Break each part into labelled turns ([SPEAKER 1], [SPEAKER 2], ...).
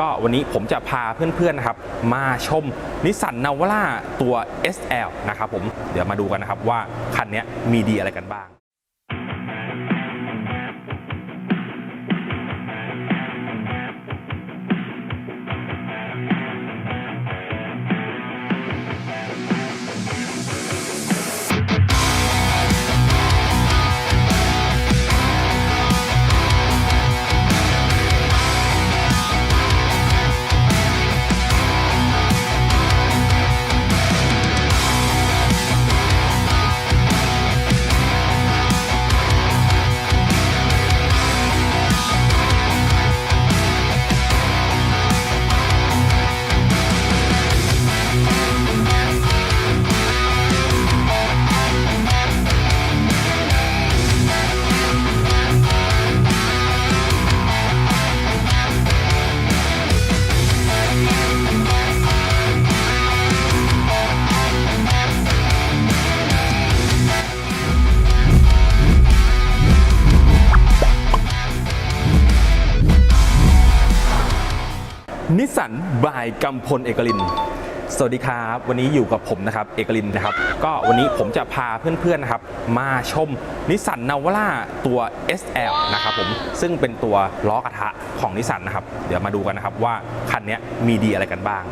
[SPEAKER 1] ก็วันนี้ผมจะพาเพื่อนๆนะครับมาชมนิสสันนาวาร่าตัว SL นะครับผมเดี๋ยวมาดูกันนะครับว่าคันนี้มีดีอะไรกันบ้าง นิสสันบายกำพลเอกลิน สวัสดีครับ วันนี้อยู่กับผมนะครับ เอกลินนะครับ ก็วันนี้ผมจะพาเพื่อนๆนะครับ มาชมนิสสันนาวาร่าตัว SL นะครับผม ซึ่งเป็นตัวล้อกระทะของนิสสันนะครับ เดี๋ยวมาดูกันนะครับว่าคันนี้มีดีอะไรกันบ้าง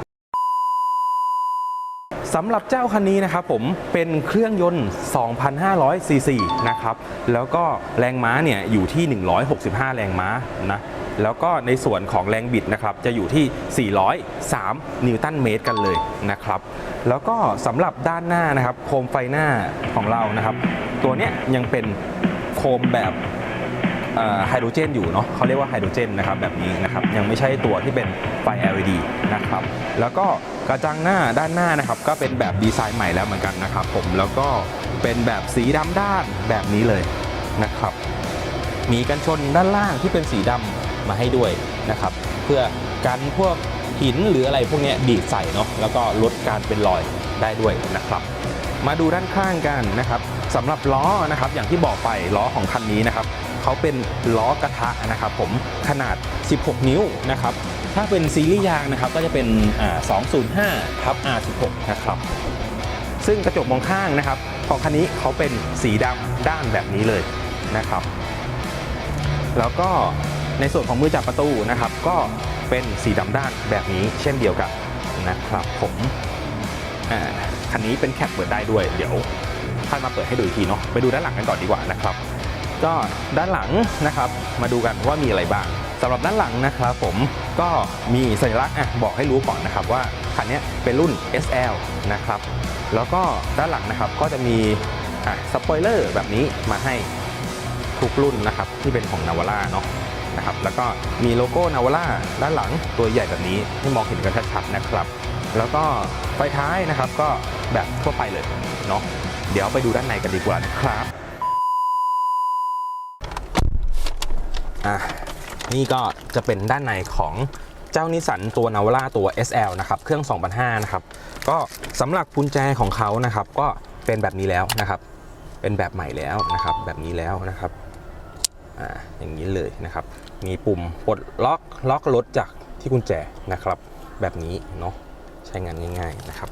[SPEAKER 1] สำหรับเจ้าคันนี้นะครับผมเป็นเครื่องยนต์ 2,500ซีซีนะครับ แล้วก็แรงม้าเนี่ยอยู่ที่ 165 แรงม้านะ แล้วก็ในส่วนของแรงบิดนะครับจะอยู่ที่ 403 นิวตันเมตรกันเลยนะครับ แล้วก็สำหรับด้านหน้านะครับ โคมไฟหน้าของเรานะครับ ตัวเนี้ยยังเป็นโคมแบบไฮโดรเจนอยู่เนาะเขาเรียกว่าไฮโดรเจนนะครับแบบนี้นะครับยังไม่ใช่ตัวที่เป็นไฟ LED นะครับแล้วก็กระจังหน้าด้านหน้านะครับก็เป็นแบบดีไซน์ใหม่แล้วเหมือนกันนะครับผมแล้วก็เป็นแบบสีดำด้านแบบนี้เลยนะครับมีกันชนด้านล่างที่เป็นสีดำ มาให้ด้วยนะครับ เพื่อกันพวกหินหรืออะไรพวกนี้ดีดใส่เนาะแล้วก็ลดการเป็นรอยได้ด้วยนะครับ มาดูด้านข้างกันนะครับสำหรับล้อนะครับอย่างที่บอกไปล้อของคันนี้นะครับเขาเป็นล้อกระทะนะครับผมขนาด 16 นิ้วนะครับถ้าเป็นซีรีส์ยางนะครับก็จะเป็น205ทับ R16 นะครับซึ่งกระจกมองข้างนะครับของคันนี้เขาเป็นสีดำด้านแบบนี้เลยนะครับ แล้วก็ ในส่วนของมือจับประตูนะครับ ก็เป็นสีดำด้านแบบนี้เช่นเดียวกันนะครับผมคันนี้เป็นแคปเปิดได้ด้วย เดี๋ยวท่านมาเปิดให้ดูอีกทีเนาะไปดูด้านหลังกันก่อนดีกว่านะครับ ก็ด้านหลังนะครับมาดูกันว่ามีอะไรบ้างสำหรับด้านหลังนะครับผมก็มีสัญลักษณ์อะบอกให้รู้ก่อนนะครับว่าคันนี้เป็นรุ่น SL นะครับแล้วก็ด้านหลังนะครับก็จะมีอะสปอยเลอร์แบบนี้มาให้ทุกรุ่นนะครับที่เป็นของนาวาร่าเนาะ นะครับแล้วก็มีโลโก้นาวาร่าด้านหลังตัวใหญ่แบบนี้ให้มองเห็นกันชัดๆนะครับ แล้วก็ไฟท้ายนะครับก็แบบทั่วไปเลยเนาะเดี๋ยวไปดูด้านในกันดีกว่านะครับอะนี่ก็จะเป็นด้านในของเจ้านิสันตัวนาวาร่าตัว SL นะครับเครื่อง 2005 นะครับ ก็สำหรับกุญแจของเขานะครับ ก็เป็นแบบนี้แล้วนะครับ เป็นแบบใหม่แล้วนะครับ แบบนี้แล้วนะครับ อ่าอย่างนี้เลยนะครับ มีปุ่มปลดล็อกล็อกรถจากที่กุญแจนะครับ แบบนี้เนาะใช้งานง่าย ๆนะครับ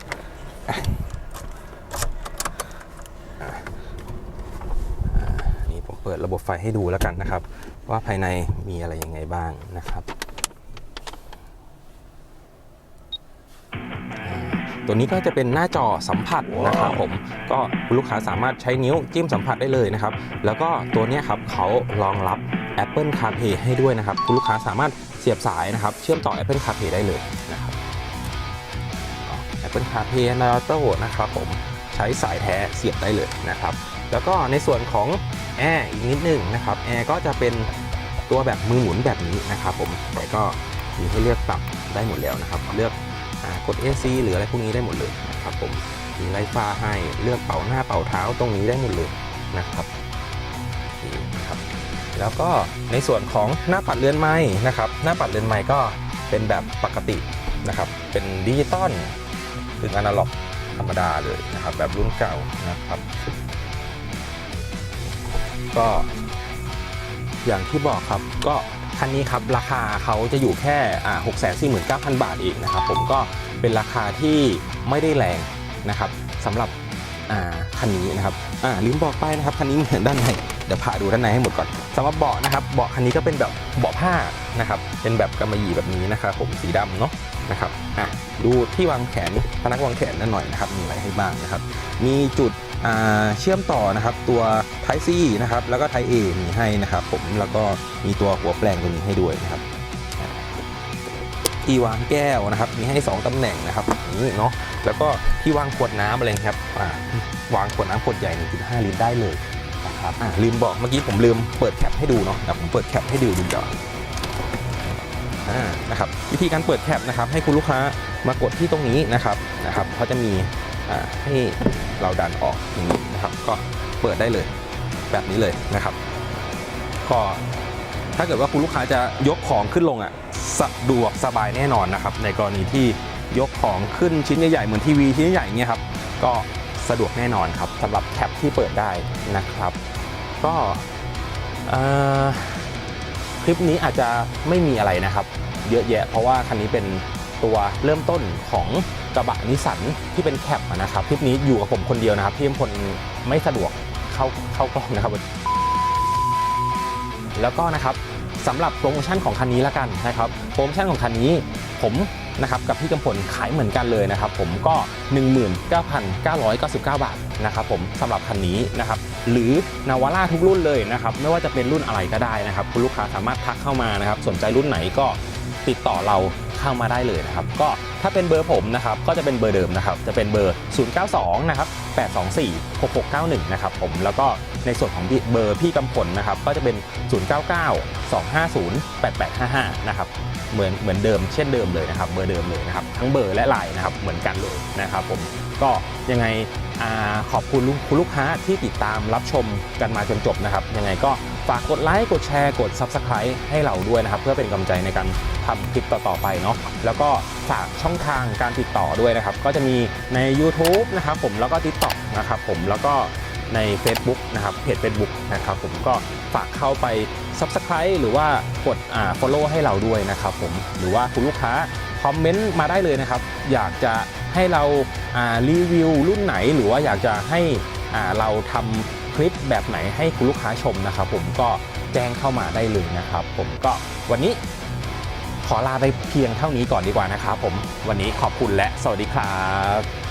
[SPEAKER 1] นี่ผมเปิดระบบไฟให้ดูแล้วกันนะครับ ว่าภายในมีอะไรยังไงบ้างนะครับ ตัวนี้ก็จะเป็นหน้าจอสัมผัสนะครับผมก็คุณลูกค้าสามารถใช้นิ้วจิ้มสัมผัสได้เลยนะครับ แล้วก็ตัวนี้ครับเขารองรับ Apple CarPlay ให้ด้วยนะครับคุณลูกค้าสามารถเสียบสายนะครับ เชื่อมต่อ Apple CarPlay ได้เลยนะครับอ๋อ Apple CarPlay Android Auto นะครับผมใช้สายแท้เสียบได้เลยนะครับ แล้วก็ในส่วนของแอร์อีกนิดนึงนะครับแอร์ก็จะเป็นตัวแบบมือหมุนแบบนี้นะครับผมแต่ก็มีให้เลือกปรับได้หมดแล้วนะครับเลือก กด AC หรืออะไรพวกนี้ได้หมดเลยนะครับผมมีไลท์ฟ้าให้เลือกเป่าหน้าเป่าเท้าตรงนี้ได้หมดเลยนะครับนะครับ แล้วก็ในส่วนของหน้าปัดเรือนไม้นะครับ หน้าปัดเรือนไม้ก็เป็นแบบปกตินะครับ เป็นดิจิตอลถึงอนาล็อกธรรมดาเลยนะครับ แบบรุ่นเก่านะครับ ก็อย่างที่บอกครับก็ คันนี้ครับราคาเขาจะอยู่แค่6 4 9 0 0 0บาทเองนะครับผมก็เป็นราคาที่ไม่ได้แรงนะครับสำหรับคันนี้นะครับลืมบอกไปนะครับคันนี้เหมือนด้านในเดี๋ยวพาดูด้านในให้หมดก่อนสำหรับเบาะนะครับเบาะคันนี้ก็เป็นแบบเบาะผ้านะครับเป็นแบบกำมะหยี่แบบนี้นะครับผมสีดำเนาะนะครับอะดูที่วางแขนพนักวางแขนนั่นหน่อยนะครับมีอะไรให้บ้างนะครับ มีจุด เชื่อมต่อนะครับตัว Type C นะครับแล้วก็ Type A มีให้นะครับผมแล้วก็มีตัวหัวแปลงตรงนี้ให้ด้วยนะครับที่วางแก้วนะครับ มีให้ 2 ตำแหน่งนะครับนี่เนาะแล้วก็ที่วางขวดน้ำอะไรครับวางขวดน้ำขวดใหญ่ 1.5 ลิตรได้เลยนะครับลืมบอกเมื่อกี้ผมลืมเปิดแคปให้ดูเนาะเดี๋ยวผมเปิดแคปให้ดูดูก่อนอ่านะครับวิธีการเปิดแคปนะครับให้คุณลูกค้ามากดที่ตรงนี้นะครับนะครับเขาจะมี ให้เราดันออกอย่างนี้นะครับ ก็เปิดได้เลยแบบนี้เลยนะครับ ก็ถ้าเกิดว่าคุณลูกค้าจะยกของขึ้นลงอะสะดวกสบายแน่นอนนะครับ ในกรณีที่ยกของขึ้นชิ้นใหญ่ๆเหมือนทีวีชิ้นใหญ่ๆเงี้ยครับ ก็สะดวกแน่นอนครับสำหรับแคปที่เปิดได้นะครับ ก็คลิปนี้อาจจะไม่มีอะไรนะครับ เยอะแยะเพราะว่าคันนี้เป็น ตัวเริ่มต้นของกระบะนิสสันที่เป็นแคปนะครับคลิปนี้อยู่กับผมคนเดียวนะครับพี่มพลไม่สะดวกเข้าเข้ากล้องนะครับ แล้วก็นะครับสำหรับโปรโมชั่นของคันนี้ละกันนะครับโปรโมชั่นของคันนี้ผมนะครับกับพี่กำพลขายเหมือนกันเลยนะครับ ผมก็ 19,999 บาทนะครับผมสำหรับคันนี้นะครับหรือนาวาร่าทุกรุ่นเลยนะครับไม่ว่าจะเป็นรุ่นอะไรก็ได้นะครับ คุณลูกค้าสามารถทักเข้ามานะครับ สนใจรุ่นไหนก็ติดต่อเรา เข้ามาได้เลยนะครับ ก็ถ้าเป็นเบอร์ผมนะครับก็จะเป็นเบอร์เดิมนะครับ จะเป็นเบอร์ 092 นะครับ 824 6691 นะครับผมแล้วก็ในส่วนของเบอร์พี่กำพลนะครับก็จะเป็น 099 250 8855 นะครับเหมือนเหมือนเดิมเช่นเดิมเลยนะครับเบอร์เดิมเลยนะครับทั้งเบอร์และไลน์นะครับเหมือนกันเลยนะครับผมก็ยังไงอขอบคุณคุณลูกค้าที่ติดตามรับชมกันมาจนจบนะครับยังไงก็ ฝากกดไลค์กดแชร์กด Subscribe ให้เราด้วยนะครับ เพื่อเป็นกำลังใจในการทำคลิปต่อ ๆ ไปเนาะแล้วก็ฝากช่องทางการติดต่อด้วยนะครับ ก็จะมีใน YouTube นะครับผมแล้วก็ TikTok นะครับผมแล้วก็ใน Facebook นะครับเพจ Facebook นะครับผมก็ฝากเข้าไป Subscribe หรือว่ากดอ่า follow ให้เราด้วยนะครับผมหรือว่าคุณลูกค้าคอมเมนต์มาได้เลยนะครับ อยากจะให้เราอ่ารีวิวรุ่นไหน หรือว่าอยากจะให้อ่าเราทำ คลิปแบบไหนให้คุณลูกค้าชมนะครับผมก็แจ้งเข้ามาได้เลยนะครับ ผมก็วันนี้ขอลาไปเพียงเท่านี้ก่อนดีกว่านะครับผมวันนี้ขอบคุณและสวัสดีครับ